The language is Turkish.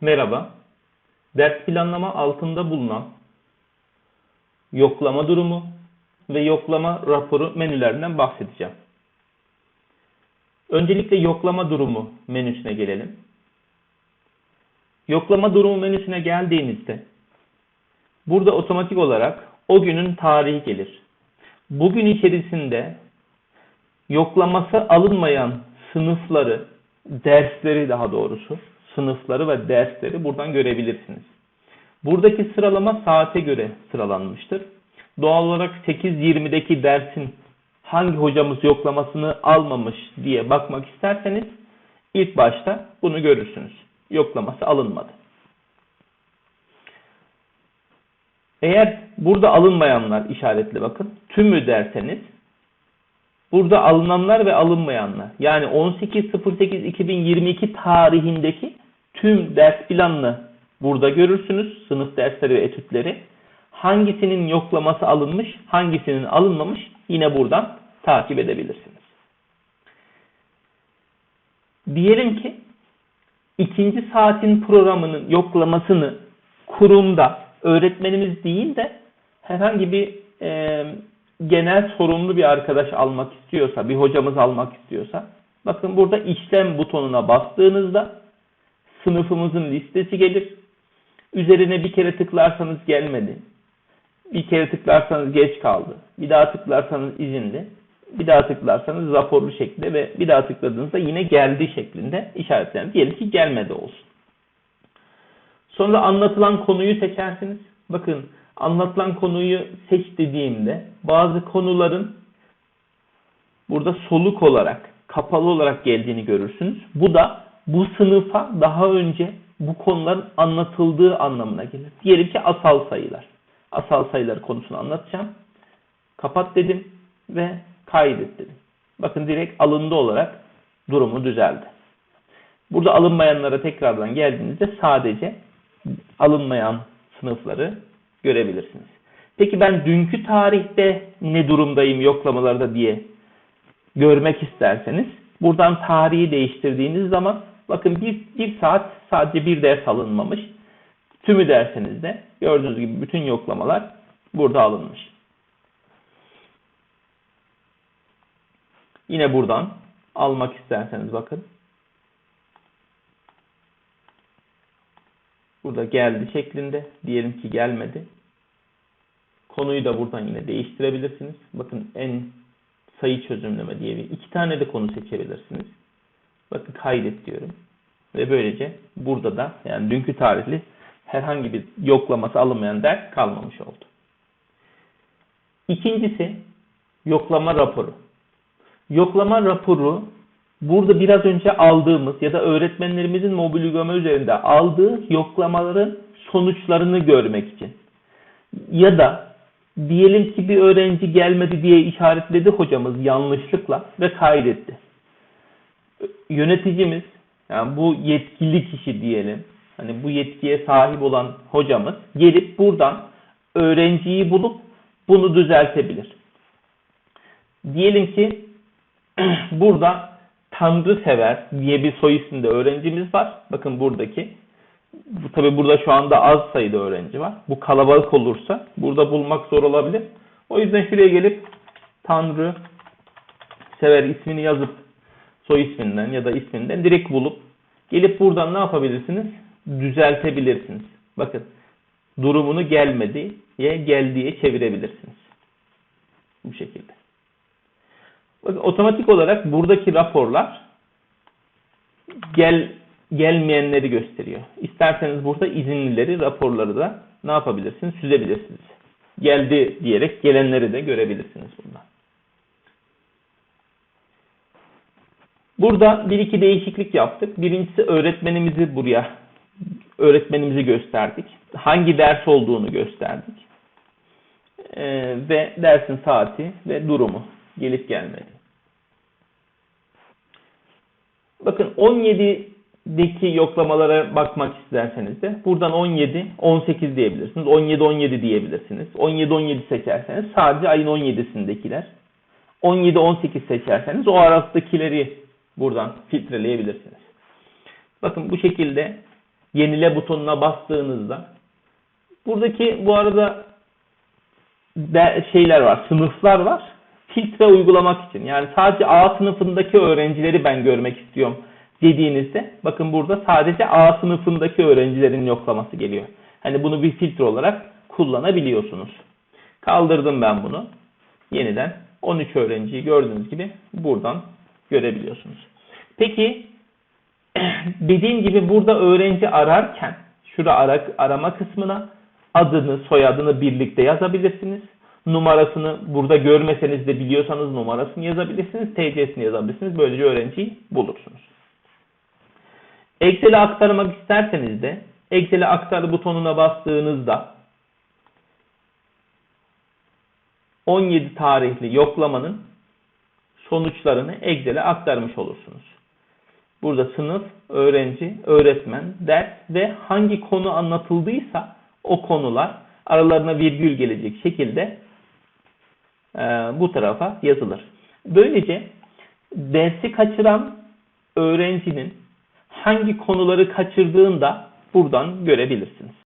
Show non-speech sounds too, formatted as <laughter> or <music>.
Merhaba. Ders planlama altında bulunan yoklama durumu ve yoklama raporu menülerinden bahsedeceğim. Öncelikle yoklama durumu menüsüne gelelim. Yoklama durumu menüsüne geldiğinizde burada otomatik olarak o günün tarihi gelir. Bugün içerisinde yoklaması alınmayan sınıfları, dersleri daha doğrusu, sınıfları ve dersleri buradan görebilirsiniz. Buradaki sıralama saate göre sıralanmıştır. Doğal olarak 8.20'deki dersin hangi hocamız yoklamasını almamış diye bakmak isterseniz ilk başta bunu görürsünüz. Yoklaması alınmadı. Eğer burada alınmayanlar işaretli bakın. Tümü derseniz burada alınanlar ve alınmayanlar yani 18.08.2022 tarihindeki tüm ders planını burada görürsünüz. Sınıf dersleri ve etütleri. Hangisinin yoklaması alınmış, hangisinin alınmamış yine buradan takip edebilirsiniz. Diyelim ki ikinci saatin programının yoklamasını kurumda öğretmenimiz değil de herhangi bir e, genel sorumlu bir arkadaş almak istiyorsa, bir hocamız almak istiyorsa bakın burada işlem butonuna bastığınızda sınıfımızın listesi gelir. Üzerine bir kere tıklarsanız gelmedi. Bir kere tıklarsanız geç kaldı. Bir daha tıklarsanız izinli. Bir daha tıklarsanız raporlu şekilde ve bir daha tıkladığınızda yine geldi şeklinde işaretlenir. Diyelim ki gelmedi olsun. Sonra anlatılan konuyu seçersiniz. Bakın anlatılan konuyu seç dediğimde bazı konuların burada soluk olarak, kapalı olarak geldiğini görürsünüz. Bu da bu sınıfa daha önce bu konuların anlatıldığı anlamına gelir. Diyelim ki asal sayılar. Asal sayılar konusunu anlatacağım. Kapat dedim ve kaydet dedim. Bakın direkt alındı olarak durumu düzeldi. Burada alınmayanlara tekrardan geldiğinizde sadece alınmayan sınıfları görebilirsiniz. Peki ben dünkü tarihte ne durumdayım yoklamalarda diye görmek isterseniz buradan tarihi değiştirdiğiniz zaman bakın bir, bir saat sadece bir ders alınmamış. Tümü dersinizde gördüğünüz gibi bütün yoklamalar burada alınmış. Yine buradan almak isterseniz bakın. Burada geldi şeklinde. Diyelim ki gelmedi. Konuyu da buradan yine değiştirebilirsiniz. Bakın en sayı çözümleme diye bir iki tane de konu seçebilirsiniz. Bakın kaydet diyorum. Ve böylece burada da yani dünkü tarihli herhangi bir yoklaması alınmayan ders kalmamış oldu. İkincisi yoklama raporu. Yoklama raporu burada biraz önce aldığımız ya da öğretmenlerimizin mobil uygulama üzerinde aldığı yoklamaların sonuçlarını görmek için. Ya da diyelim ki bir öğrenci gelmedi diye işaretledi hocamız yanlışlıkla ve kaydetti. Yöneticimiz yani bu yetkili kişi diyelim hani bu yetkiye sahip olan hocamız gelip buradan öğrenciyi bulup bunu düzeltebilir. Diyelim ki <clears throat> burada Tanrı sever diye bir soy isimde öğrencimiz var. Bakın buradaki. Bu, tabi burada şu anda az sayıda öğrenci var. Bu kalabalık olursa burada bulmak zor olabilir. O yüzden şuraya gelip Tanrı sever ismini yazıp soy isminden ya da isminden direkt bulup gelip buradan ne yapabilirsiniz? Düzeltebilirsiniz. Bakın durumunu gelmedi ya geldiğe çevirebilirsiniz. Bu şekilde. Bakın otomatik olarak buradaki raporlar gel gelmeyenleri gösteriyor. İsterseniz burada izinlileri, raporları da ne yapabilirsiniz? Süzebilirsiniz. Geldi diyerek gelenleri de görebilirsiniz burada. Burada bir iki değişiklik yaptık. Birincisi öğretmenimizi buraya öğretmenimizi gösterdik. Hangi ders olduğunu gösterdik. Ee, ve dersin saati ve durumu gelip gelmedi. Bakın 17'deki yoklamalara bakmak isterseniz de buradan 17, 18 diyebilirsiniz. 17, 17 diyebilirsiniz. 17, 17 seçerseniz sadece ayın 17'sindekiler. 17-18 seçerseniz o arasındakileri buradan filtreleyebilirsiniz. Bakın bu şekilde yenile butonuna bastığınızda buradaki bu arada de şeyler var, sınıflar var. Filtre uygulamak için. Yani sadece A sınıfındaki öğrencileri ben görmek istiyorum dediğinizde bakın burada sadece A sınıfındaki öğrencilerin yoklaması geliyor. Hani bunu bir filtre olarak kullanabiliyorsunuz. Kaldırdım ben bunu. Yeniden 13 öğrenciyi gördüğünüz gibi buradan görebiliyorsunuz. Peki <clears throat> dediğim gibi burada öğrenci ararken şurada ara, arama kısmına adını, soyadını birlikte yazabilirsiniz. Numarasını burada görmeseniz de biliyorsanız numarasını yazabilirsiniz. TC'sini yazabilirsiniz. Böylece öğrenciyi bulursunuz. Excel'e aktarmak isterseniz de Excel'e aktar butonuna bastığınızda 17 tarihli yoklamanın sonuçlarını Excel'e aktarmış olursunuz. Burada sınıf, öğrenci, öğretmen, ders ve hangi konu anlatıldıysa o konular aralarına virgül gelecek şekilde e, bu tarafa yazılır. Böylece dersi kaçıran öğrencinin hangi konuları kaçırdığını da buradan görebilirsiniz.